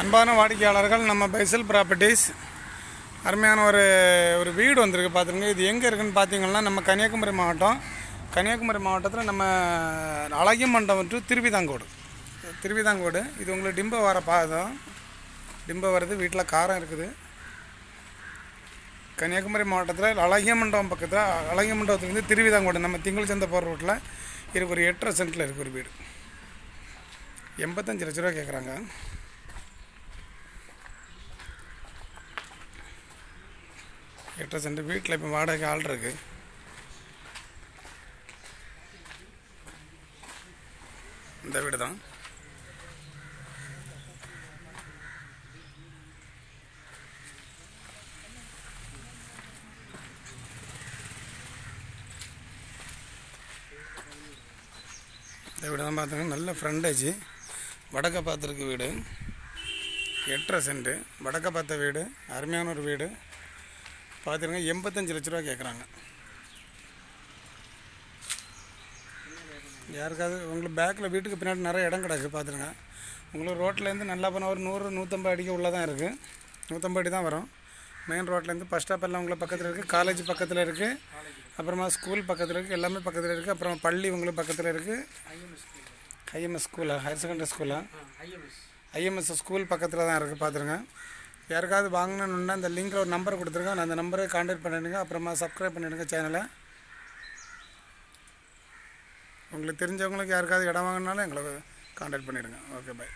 அன்பான வாடிக்கையாளர்கள் நம்ம பைசல் ப்ராப்பர்ட்டிஸ். அருமையான ஒரு ஒரு வீடு வந்திருக்கு பார்த்துருங்க. இது எங்கே இருக்குதுன்னு பார்த்தீங்கன்னா நம்ம கன்னியாகுமரி மாவட்டம். கன்னியாகுமரி மாவட்டத்தில் நம்ம அழகிய மண்டபம் டு திருவிதாங்கோடு. திருவிதாங்கோடு. இது உங்களுக்கு டிம்ப வர பாதம். டிம்ப வருது வீட்டில் காரம் இருக்குது. கன்னியாகுமரி மாவட்டத்தில் அழகிய மண்டபம் பக்கத்தில் அழகிய மண்டபத்துலேருந்து திருவிதாங்கோடு நம்ம திங்கள் சந்தை போகிற ரோட்டில் இருக்கு ஒரு எட்டரை சென்ட்டில் இருக்குது ஒரு வீடு. எண்பத்தஞ்சு லட்ச ரூபா கேட்குறாங்க எட்டரை சென்ட். வீட்டில் இப்போ வாடகை ஆள் இருக்கு. இந்த வீடு தான் இந்த வீடு தான் பார்த்துங்க நல்ல ஃப்ரண்டேஜ் வடக்க பார்த்துருக்கு வீடு. எட்டரை சென்ட்டு வடக்க பார்த்த வீடு. அருமையான ஒரு வீடு. பார்த்துருங்க எண்பத்தஞ்சு லட்ச ரூபா கேட்குறாங்க யாருக்காவது உங்களுக்கு பேக்கில் வீட்டுக்கு பின்னாடி நிறைய இடம் கிடக்கு பார்த்துருங்க உங்களுக்கு ரோட்லேருந்து நல்லா போனால் ஒரு நூறு நூற்றம்பது அடிக்கு உள்ளே தான் இருக்குது நூற்றம்பது அடி தான் வரும். மெயின் ரோட்லேருந்து பஸ் ஸ்டாப் எல்லாம் உங்களுக்கு பக்கத்தில் இருக்குது காலேஜ் பக்கத்தில் இருக்குது அப்புறமா ஸ்கூல் பக்கத்தில் இருக்குது எல்லாமே பக்கத்தில் இருக்குது அப்புறம் பள்ளி உங்களுக்கு பக்கத்தில் இருக்குது ஐஎம்எஸ் ஸ்கூலா ஹையர் செகண்டரி ஸ்கூலா ஐஎம்எஸ் ஸ்கூல் பக்கத்தில் தான் இருக்குது பார்த்துருங்க யாருக்காவது வாங்கணுன்னா அந்த லிங்கில் ஒரு நம்பர் கொடுத்துருங்க. நான் அந்த நம்பரை காண்டாக்ட் பண்ணிடுங்க. அப்புறமா சப்ஸ்கிரைப் பண்ணிடுங்க சேனலை உங்களுக்கு தெரிஞ்சவங்களுக்கு யாருக்காவது இடம் வாங்கினாலும் எங்களுக்கு காண்டாக்ட் பண்ணிவிடுங்க ஓகே பாய்